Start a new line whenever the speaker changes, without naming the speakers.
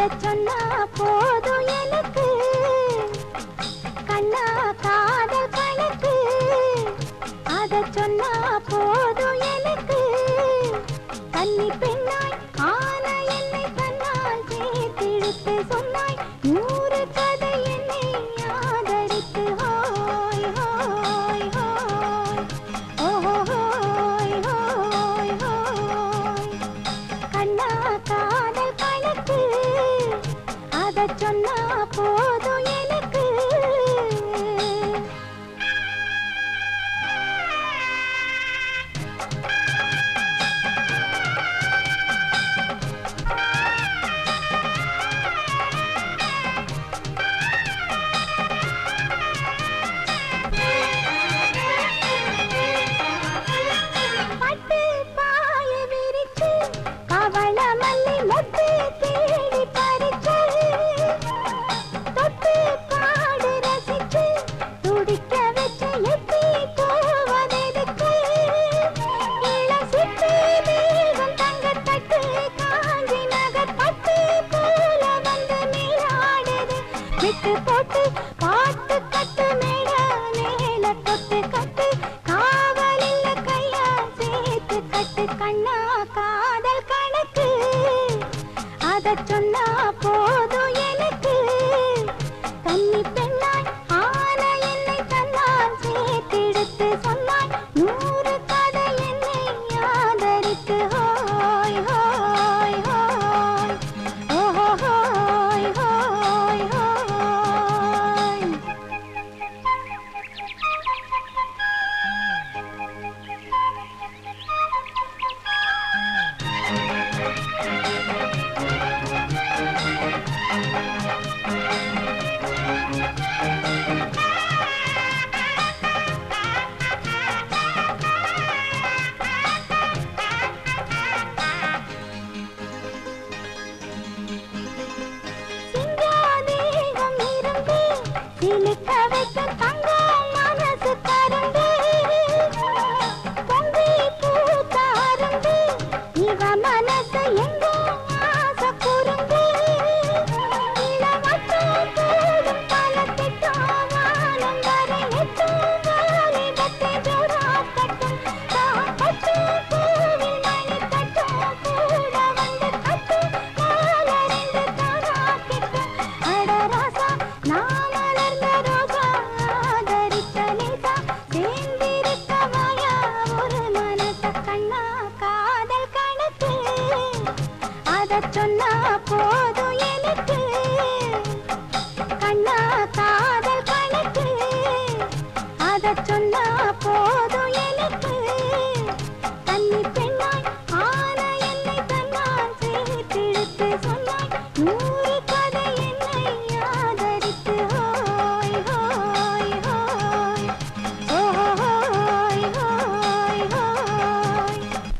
விட சொன்னா போதும் எனக்கு. கண்ணா காதல் கணக்கு. அத சொன்னா போதும் சொன்னா போ காதல் கணக்கு. அத சொன்னா போதும் எனக்கு. கன்னி பெண்ணாய் ஆன என்னை தன்னால் சேர்த்தெடுத்து சொன்னாய். நூறு கதை என்னை ஆதரித்து சொன்னா போதும் எனக்கு. கண்ணா காதல் கணக்கு. அத சொன்னா